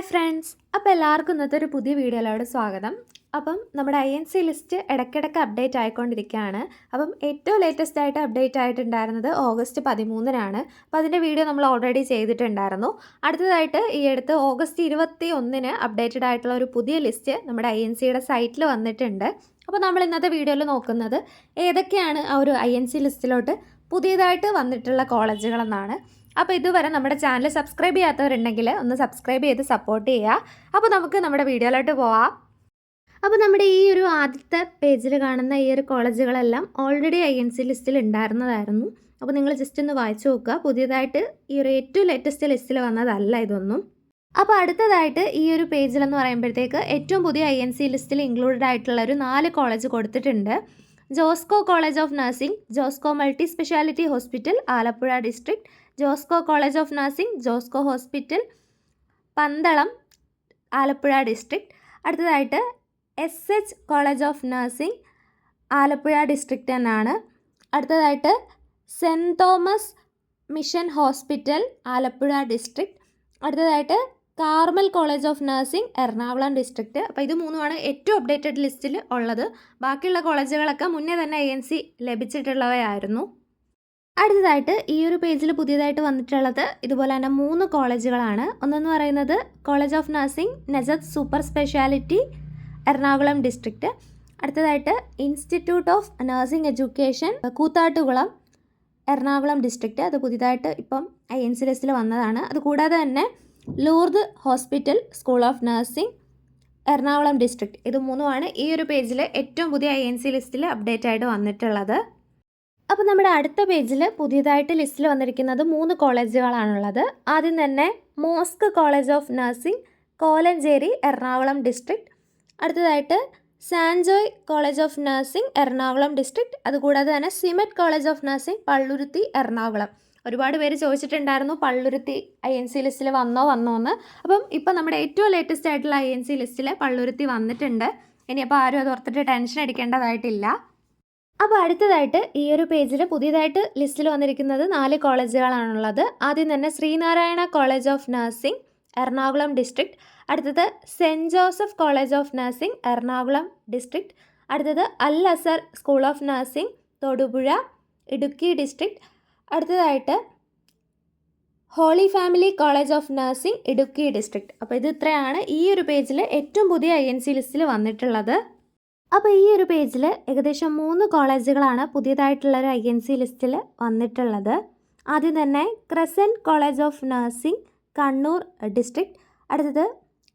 Hi friends. അപ്പോൾ എല്ലാവർക്കും ഇന്നത്തെ ഒരു പുതിയ വീഡിയോയിലോട് സ്വാഗതം. അപ്പം നമ്മുടെ ഐ എൻ സി ലിസ്റ്റ് ഇടയ്ക്കിടയ്ക്ക് അപ്ഡേറ്റ് ആയിക്കൊണ്ടിരിക്കുകയാണ്. അപ്പം ഏറ്റവും ലേറ്റസ്റ്റ് ആയിട്ട് അപ്ഡേറ്റ് ആയിട്ടുണ്ടായിരുന്നത് ഓഗസ്റ്റ് പതിമൂന്നിനാണ്. അപ്പോൾ അതിന്റെ വീഡിയോ നമ്മൾ ഓൾറെഡി ചെയ്തിട്ടുണ്ടായിരുന്നു. അടുത്തതായിട്ട് ഈ അടുത്ത് ഓഗസ്റ്റ് ഇരുപത്തി ഒന്നിന് അപ്ഡേറ്റഡ് ആയിട്ടുള്ള ഒരു പുതിയ ലിസ്റ്റ് നമ്മുടെ ഐ എൻ സിയുടെ സൈറ്റിൽ വന്നിട്ടുണ്ട്. അപ്പോൾ നമ്മൾ ഇന്നത്തെ വീഡിയോയിൽ നോക്കുന്നത് ഏതൊക്കെയാണ് ആ ഒരു ഐ എൻ സി ലിസ്റ്റിലോട്ട് പുതിയതായിട്ട് വന്നിട്ടുള്ള കോളേജുകളെന്നാണ്. അപ്പോൾ ഇതുവരെ നമ്മുടെ ചാനൽ സബ്സ്ക്രൈബ് ചെയ്യാത്തവരുണ്ടെങ്കിൽ ഒന്ന് സബ്സ്ക്രൈബ് ചെയ്ത് സപ്പോർട്ട് ചെയ്യുക. അപ്പോൾ നമുക്ക് നമ്മുടെ വീഡിയോയിലോട്ട് പോവാം. അപ്പോൾ നമ്മുടെ ഈ ഒരു ആദ്യത്തെ പേജിൽ കാണുന്ന ഈ ഒരു കോളേജുകളെല്ലാം ഓൾറെഡി ഐ എൻ സി ലിസ്റ്റിൽ ഉണ്ടായിരുന്നതായിരുന്നു. അപ്പോൾ നിങ്ങൾ ജസ്റ്റ് ഒന്ന് വായിച്ചു നോക്കുക. പുതിയതായിട്ട് ഈ ഒരു ഏറ്റവും ലേറ്റസ്റ്റ് ലിസ്റ്റിൽ വന്നതല്ല ഇതൊന്നും. അപ്പോൾ അടുത്തതായിട്ട് ഈ ഒരു പേജിലെന്ന് പറയുമ്പോഴത്തേക്ക് ഏറ്റവും പുതിയ ഐ എൻ സി ലിസ്റ്റിൽ ഇൻക്ലൂഡഡ് ആയിട്ടുള്ള ഒരു നാല് കോളേജ് കൊടുത്തിട്ടുണ്ട്. Josco college of nursing Josco multi speciality hospital Alappuzha district Josco college of nursing Josco hospital Pandalam Alappuzha district. അടുത്തതായിട്ട് S H college of nursing Alappuzha district എന്നാണ് അടുത്തതായിട്ട് saint Thomas mission hospital Alappuzha district. അടുത്തതായിട്ട് Carmel college of nursing Ernakulam district അപ്പോൾ ഇത് മൂന്നുമാണ് ഏറ്റവും updated ലിസ്റ്റിൽ ഉള്ളത്. ബാക്കിയുള്ള കോളേജുകളൊക്കെ മുന്നേ തന്നെ ഏജൻസി ലഭിച്ചിട്ടുള്ളവയായിരുന്നു. അടുത്തതായിട്ട് ഈ ഒരു പേജിൽ പുതിയതായിട്ട് വന്നിട്ടുള്ളത് ഇതുപോലെ തന്നെ മൂന്ന് കോളേജുകളാണ്. ഒന്നെന്ന് പറയുന്നത് college of nursing Najath super speciality Ernakulam district അടുത്തതായിട്ട് institute of nursing education Koothattukulam Ernakulam district അത് പുതിയതായിട്ട് ഇപ്പം ഐ എൻ സി ലിസ്റ്റിൽ വന്നതാണ്. അതുകൂടാതെ തന്നെ Lourdes hospital school of nursing Ernakulam district ഇത് മൂന്നുമാണ് ഈ ഒരു പേജിൽ ഏറ്റവും പുതിയ ഐ എൻ സി ലിസ്റ്റിൽ അപ്ഡേറ്റ് ആയിട്ട് വന്നിട്ടുള്ളത്. അപ്പോൾ നമ്മുടെ അടുത്ത പേജിൽ പുതിയതായിട്ട് ലിസ്റ്റിൽ വന്നിരിക്കുന്നത് മൂന്ന് കോളേജുകളാണുള്ളത്. ആദ്യം തന്നെ MOSC college of nursing Kolenchery Ernakulam district അടുത്തതായിട്ട് Sanjoe college of nursing Ernakulam district അതുകൂടാതെ തന്നെ SIMET college of nursing Palluruthy Ernakulam. ഒരുപാട് പേര് ചോദിച്ചിട്ടുണ്ടായിരുന്നു പള്ളുരുത്തി ഐ എൻ സി ലിസ്റ്റിൽ വന്നോ വന്നോ എന്ന് അപ്പം ഇപ്പം നമ്മുടെ ഏറ്റവും ലേറ്റസ്റ്റ് ആയിട്ടുള്ള ഐ എൻ സി ലിസ്റ്റിൽ പള്ളുരുത്തി വന്നിട്ടുണ്ട്. ഇനിയപ്പോൾ ആരും അത് ഓർത്തിട്ട് ടെൻഷൻ അടിക്കേണ്ടതായിട്ടില്ല. അപ്പോൾ അടുത്തതായിട്ട് ഈ ഒരു പേജിൽ പുതിയതായിട്ട് ലിസ്റ്റിൽ വന്നിരിക്കുന്നത് നാല് കോളേജുകളാണുള്ളത്. ആദ്യം തന്നെ Sree Narayana college of nursing Ernakulam district. അടുത്തത് saint Joseph college of nursing Ernakulam district. അടുത്തത് Al Azhar school of nursing Thodupuzha Idukki district. അടുത്തതായിട്ട് holy family college of nursing Idukki district. അപ്പോൾ ഇത് ഇത്രയാണ് ഈ ഒരു പേജിൽ ഏറ്റവും പുതിയ ഐ എൻ സി ലിസ്റ്റിൽ വന്നിട്ടുള്ളത്. അപ്പോൾ ഈ ഒരു പേജിൽ ഏകദേശം മൂന്ന് കോളേജുകളാണ് പുതിയതായിട്ടുള്ള ഒരു ഐ ലിസ്റ്റിൽ വന്നിട്ടുള്ളത്. ആദ്യം തന്നെ crescent college of nursing Kannur district. അടുത്തത്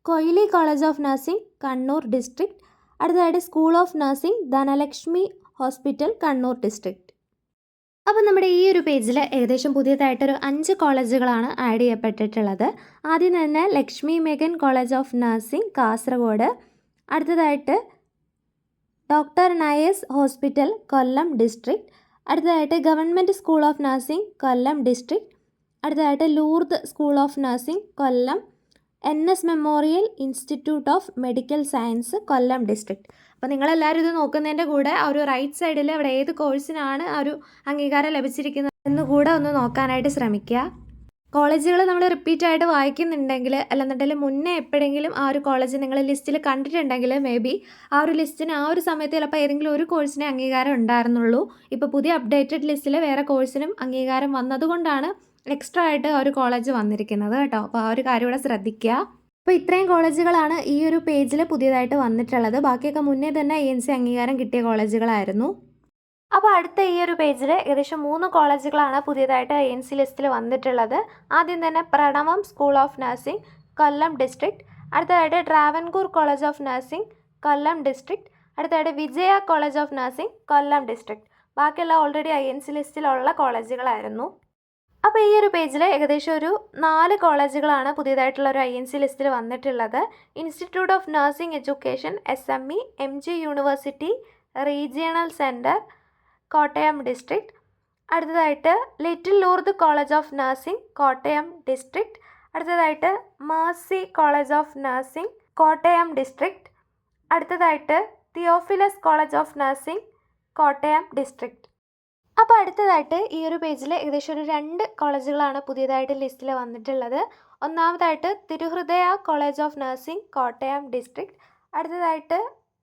Koyili college of nursing Kannur district. അടുത്തതായിട്ട് school of nursing Dhanalakshmi hospital Kannur district. അപ്പോൾ നമ്മുടെ ഈ ഒരു പേജിൽ ഏകദേശം പുതിയതായിട്ടൊരു അഞ്ച് കോളേജുകളാണ് ആഡ് ചെയ്യപ്പെട്ടിട്ടുള്ളത്. ആദ്യം തന്നെ Lakshmi Megan college of nursing Kasaragod. അടുത്തതായിട്ട് doctor Nair's hospital Kollam district. അടുത്തതായിട്ട് government school of nursing Kollam district. അടുത്തതായിട്ട് Lourdes school of nursing Kollam. N S memorial institute of medical science Kollam district. അപ്പോൾ നിങ്ങളെല്ലാവരും ഇത് നോക്കുന്നതിന്റെ കൂടെ ആ ഒരു right സൈഡിൽ അവിടെ ഏത് കോഴ്സിനാണ് ആ ഒരു അംഗീകാരം ലഭിച്ചിരിക്കുന്നത് എന്നുകൂടെ ഒന്ന് നോക്കാനായിട്ട് ശ്രമിക്കുക. കോളേജുകൾ നമ്മൾ റിപ്പീറ്റ് ആയിട്ട് വായിക്കുന്നുണ്ടെങ്കിൽ അല്ലെന്നുണ്ടെങ്കിൽ മുന്നേ എപ്പോഴെങ്കിലും ആ ഒരു കോളേജ് നിങ്ങൾ ലിസ്റ്റിൽ കണ്ടിട്ടുണ്ടെങ്കിൽ മേ ബി ആ ഒരു ലിസ്റ്റിന് ആ ഒരു സമയത്ത് ചിലപ്പോൾ ഏതെങ്കിലും ഒരു കോഴ്സിന് അംഗീകാരം ഉണ്ടായിരുന്നുള്ളൂ. ഇപ്പോൾ പുതിയ അപ്ഡേറ്റഡ് ലിസ്റ്റിൽ വേറെ കോഴ്സിനും അംഗീകാരം വന്നതുകൊണ്ടാണ് എക്സ്ട്രാ ആയിട്ട് ആ ഒരു കോളേജ് വന്നിരിക്കുന്നത് കേട്ടോ. അപ്പോൾ ആ ഒരു കാര്യം ഇവിടെ ശ്രദ്ധിക്കുക. അപ്പോൾ ഇത്രയും കോളേജുകളാണ് ഈ ഒരു പേജിൽ പുതിയതായിട്ട് വന്നിട്ടുള്ളത്. ബാക്കിയൊക്കെ മുന്നേ തന്നെ എ അംഗീകാരം കിട്ടിയ കോളേജുകളായിരുന്നു. അപ്പോൾ അടുത്ത ഈ ഒരു പേജിൽ ഏകദേശം മൂന്ന് കോളേജുകളാണ് പുതിയതായിട്ട് എൻ സി ലിസ്റ്റിൽ വന്നിട്ടുള്ളത്. ആദ്യം തന്നെ Pranavam school of nursing Kollam district അടുത്തതായിട്ട് Travancore college of nursing Kollam district അടുത്തതായിട്ട് Vijaya college of nursing Kollam district ബാക്കിയെല്ലാം ഓൾറെഡി ഐ എൻ സി ലിസ്റ്റിലുള്ള കോളേജുകളായിരുന്നു അപ്പോൾ ഈ ഒരു പേജിൽ ഏകദേശം ഒരു നാല് കോളേജുകളാണ് പുതിയതായിട്ടുള്ള ഒരു ഐ എൻ സി ലിസ്റ്റിൽ വന്നിട്ടുള്ളത്. Institute of nursing education S M E M G university regional centre Kottayam district അടുത്തതായിട്ട് little Lourdes college of nursing Kottayam district അടുത്തതായിട്ട് Mercy college of nursing Kottayam district അടുത്തതായിട്ട് Theophilus college of nursing Kottayam district അപ്പോൾ അടുത്തതായിട്ട് ഈ ഒരു പേജിൽ ഏകദേശം ഒരു രണ്ട് കോളേജുകളാണ് പുതിയതായിട്ട് ലിസ്റ്റിൽ വന്നിട്ടുള്ളത്. ഒന്നാമതായിട്ട് Thiruhrudaya college of nursing Kottayam district അടുത്തതായിട്ട്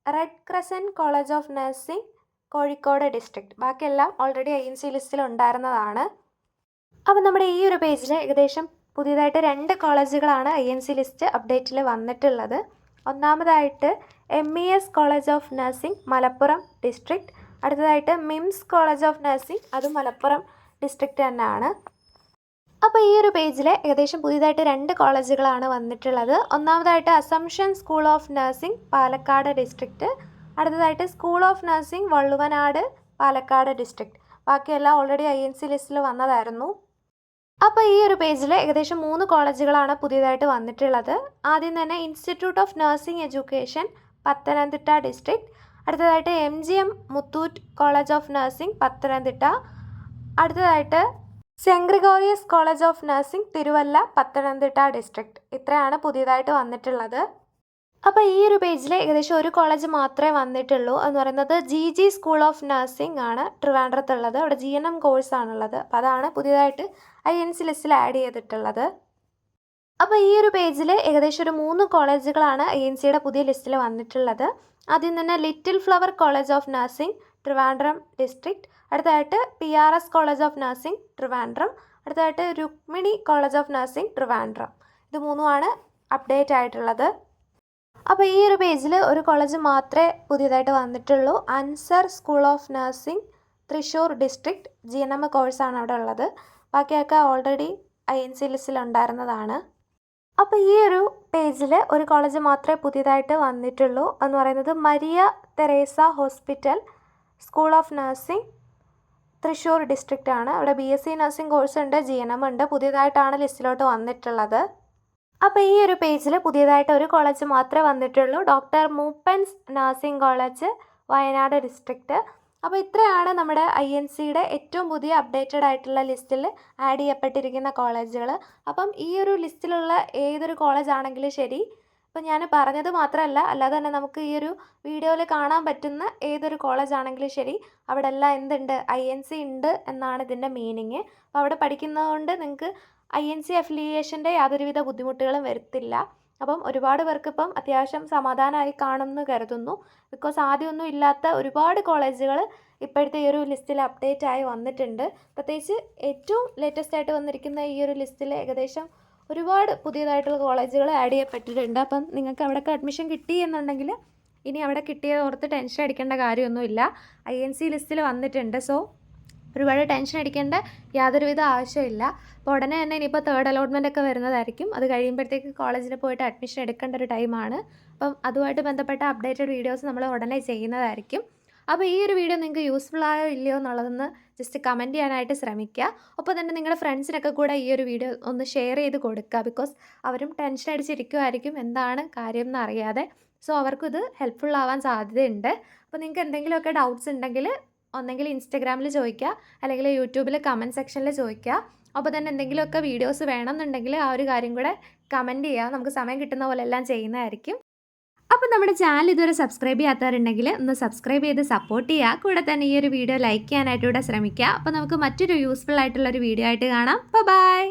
red crescent college of nursing Kozhikode district ബാക്കിയെല്ലാം ഓൾറെഡി ഐ എൻ സി ലിസ്റ്റിൽ ഉണ്ടായിരുന്നതാണ്. അപ്പോൾ നമ്മുടെ ഈ ഒരു പേജിൽ ഏകദേശം പുതിയതായിട്ട് രണ്ട് കോളേജുകളാണ് ഐ എൻ സി ലിസ്റ്റ് അപ്ഡേറ്റിൽ വന്നിട്ടുള്ളത്. ഒന്നാമതായിട്ട് M E S college of nursing Malappuram district അടുത്തതായിട്ട് മിംസ് കോളേജ് ഓഫ് നഴ്സിംഗ് അത് മലപ്പുറം ഡിസ്ട്രിക്റ്റ് തന്നെയാണ്. അപ്പോൾ ഈ ഒരു പേജിൽ ഏകദേശം പുതിയതായിട്ട് രണ്ട് കോളേജുകളാണ് വന്നിട്ടുള്ളത്. ഒന്നാമതായിട്ട് Assumption school of nursing Palakkad district അടുത്തതായിട്ട് school of nursing Valluvanad Palakkad district ബാക്കിയെല്ലാം ഓൾറെഡി ഐ എൻ സി ലിസ്റ്റിൽ വന്നതായിരുന്നു. അപ്പോൾ ഈ ഒരു പേജിൽ ഏകദേശം മൂന്ന് കോളേജുകളാണ് പുതിയതായിട്ട് വന്നിട്ടുള്ളത്. ആദ്യം തന്നെ institute of nursing education Pathanamthitta district അടുത്തതായിട്ട് M G M Muthoot college of nursing Pathanamthitta. അടുത്തതായിട്ട് saint Gregorios college of nursing Thiruvalla Pathanamthitta district ഇത്രയാണ് പുതിയതായിട്ട് വന്നിട്ടുള്ളത്. അപ്പോൾ ഈ ഒരു പേജിൽ ഏകദേശം ഒരു കോളേജ് മാത്രമേ വന്നിട്ടുള്ളൂ എന്ന് പറയുന്നത് G G school of nursing ആണ് ട്രിവാൻഡ്രത്തുള്ളത്. അവിടെ ജി എൻ എം കോഴ്സാണുള്ളത് അപ്പോൾ അതാണ് പുതിയതായിട്ട് I N C list add ചെയ്തിട്ടുള്ളത്. അപ്പോൾ ഈ ഒരു പേജിൽ ഏകദേശം ഒരു മൂന്ന് കോളേജുകളാണ് ഐ എൻ സിയുടെ പുതിയ ലിസ്റ്റിൽ വന്നിട്ടുള്ളത്. ആദ്യം തന്നെ little flower college of nursing Trivandrum district അടുത്തതായിട്ട് P R S college of nursing Trivandrum. അടുത്തതായിട്ട് Rukmini college of nursing Trivandrum. ഇത് മൂന്നുമാണ് അപ്ഡേറ്റ് ആയിട്ടുള്ളത്. അപ്പോൾ ഈ ഒരു പേജിൽ ഒരു കോളേജ് മാത്രമേ പുതിയതായിട്ട് വന്നിട്ടുള്ളൂ. Ansar school of nursing Thrissur district G N M കോഴ്സാണ് അവിടെ ഉള്ളത്. ബാക്കിയൊക്കെ ഓൾറെഡി ഐ എൻ സി ലിസ്റ്റിൽ ഉണ്ടായിരുന്നതാണ്. അപ്പോൾ ഈ ഒരു പേജിൽ ഒരു കോളേജ് മാത്രമേ പുതിയതായിട്ട് വന്നിട്ടുള്ളൂ എന്ന് പറയുന്നത് Maria Teresa hospital school of nursing Thrissur district ആണ്. അവിടെ B S C nursing course ഉണ്ട് ജി എൻ എം ഉണ്ട്. പുതിയതായിട്ടാണ് ലിസ്റ്റിലോട്ട് വന്നിട്ടുള്ളത്. അപ്പോൾ ഈ ഒരു പേജിൽ പുതിയതായിട്ട് ഒരു കോളേജ് മാത്രമേ വന്നിട്ടുള്ളൂ. Doctor Moopen's nursing college Wayanad district അപ്പോൾ ഇത്രയാണ് നമ്മുടെ ഐ എൻ സിയുടെ ഏറ്റവും പുതിയ അപ്ഡേറ്റഡ് ആയിട്ടുള്ള ലിസ്റ്റിൽ ആഡ് ചെയ്യപ്പെട്ടിരിക്കുന്ന കോളേജുകൾ അപ്പം ഈ ഒരു ലിസ്റ്റിലുള്ള ഏതൊരു കോളേജ് ആണെങ്കിലും ശരി ഇപ്പം ഞാൻ പറഞ്ഞത് മാത്രമല്ല അല്ലാതെ തന്നെ നമുക്ക് ഈ ഒരു വീഡിയോയിൽ കാണാൻ പറ്റുന്ന ഏതൊരു കോളേജ് ആണെങ്കിലും ശരി അവിടെ എല്ലാം എന്തുണ്ട്? ഐ എൻ സി ഉണ്ട് എന്നാണ് ഇതിന്റെ മീനിങ് അപ്പോൾ അവിടെ പഠിക്കുന്നതുകൊണ്ട് നിങ്ങൾക്ക് ഐ എൻ സി അഫിലിയേഷന്റെ യാതൊരുവിധ ബുദ്ധിമുട്ടുകളും വരുത്തില്ല. അപ്പം ഒരുപാട് പേർക്ക് ഇപ്പം അത്യാവശ്യം സമാധാനമായി കാണുമെന്ന് കരുതുന്നു. ബിക്കോസ് ആദ്യമൊന്നും ഇല്ലാത്ത ഒരുപാട് കോളേജുകൾ ഇപ്പോഴത്തെ ഈ ഒരു ലിസ്റ്റിൽ അപ്ഡേറ്റ് ആയി വന്നിട്ടുണ്ട്. പ്രത്യേകിച്ച് ഏറ്റവും ലേറ്റസ്റ്റ് ആയിട്ട് വന്നിരിക്കുന്ന ഈ ഒരു ലിസ്റ്റിൽ ഏകദേശം ഒരുപാട് പുതിയതായിട്ടുള്ള കോളേജുകൾ ആഡ് ചെയ്യപ്പെട്ടിട്ടുണ്ട്. അപ്പം നിങ്ങൾക്ക് അവിടെയൊക്കെ അഡ്മിഷൻ കിട്ടി എന്നുണ്ടെങ്കിൽ ഇനി അവിടെ കിട്ടിയത് ഓർത്ത് ടെൻഷൻ അടിക്കേണ്ട കാര്യമൊന്നുമില്ല. ഐ എൻ സി ലിസ്റ്റിൽ വന്നിട്ടുണ്ട്. സോ ഒരുപാട് ടെൻഷൻ അടിക്കേണ്ട യാതൊരുവിധ ആവശ്യമില്ല അപ്പോൾ ഉടനെ തന്നെ ഇനിയിപ്പോൾ തേർഡ് അലോട്ട്മെന്റ് ഒക്കെ വരുന്നതായിരിക്കും. അത് കഴിയുമ്പോഴത്തേക്ക് കോളേജിൽ പോയിട്ട് അഡ്മിഷൻ എടുക്കേണ്ട ഒരു ടൈമാണ് അപ്പം അതുമായിട്ട് ബന്ധപ്പെട്ട അപ്ഡേറ്റഡ് വീഡിയോസ് നമ്മൾ ഉടനെ ചെയ്യുന്നതായിരിക്കും. അപ്പോൾ ഈ ഒരു വീഡിയോ നിങ്ങൾക്ക് യൂസ്ഫുൾ ആയോ ഇല്ലയോ എന്നുള്ളതൊന്ന് ജസ്റ്റ് കമന്റ് ചെയ്യാനായിട്ട് ശ്രമിക്കുക. ഒപ്പം തന്നെ നിങ്ങളുടെ ഫ്രണ്ട്സിനൊക്കെ കൂടെ ഈ ഒരു വീഡിയോ ഒന്ന് ഷെയർ ചെയ്ത് കൊടുക്കുക. ബിക്കോസ് അവരും ടെൻഷൻ അടിച്ചിരിക്കുമായിരിക്കും എന്താണ് കാര്യം എന്നറിയാതെ. സോ അവർക്കും ഇത് ഹെൽപ്ഫുൾ ആവാൻ സാധ്യതയുണ്ട്. അപ്പോൾ നിങ്ങൾക്ക് എന്തെങ്കിലുമൊക്കെ ഡൗട്ട്സ് ഉണ്ടെങ്കിൽ ഒന്നെങ്കിൽ ഇൻസ്റ്റഗ്രാമിൽ ചോദിക്കുക അല്ലെങ്കിൽ യൂട്യൂബിൽ കമന്റ് സെക്ഷനിൽ ചോദിക്കുക അപ്പോൾ തന്നെ എന്തെങ്കിലുമൊക്കെ വീഡിയോസ് വേണമെന്നുണ്ടെങ്കിൽ ആ ഒരു കാര്യം കൂടെ കമന്റ് ചെയ്യുക നമുക്ക് സമയം കിട്ടുന്ന പോലെ എല്ലാം ചെയ്യുന്നതായിരിക്കും. അപ്പോൾ നമ്മുടെ ചാനൽ ഇതുവരെ സബ്സ്ക്രൈബ് ചെയ്യാത്തവരുണ്ടെങ്കിൽ ഒന്ന് സബ്സ്ക്രൈബ് ചെയ്ത് സപ്പോർട്ട് ചെയ്യുക. കൂടെ തന്നെ ഈ ഒരു വീഡിയോ ലൈക്ക് ചെയ്യാനായിട്ട് ഇവിടെ ശ്രമിക്കുക. അപ്പോൾ നമുക്ക് മറ്റൊരു യൂസ്ഫുൾ ആയിട്ടുള്ള ഒരു വീഡിയോ ആയിട്ട് കാണാം. ബൈ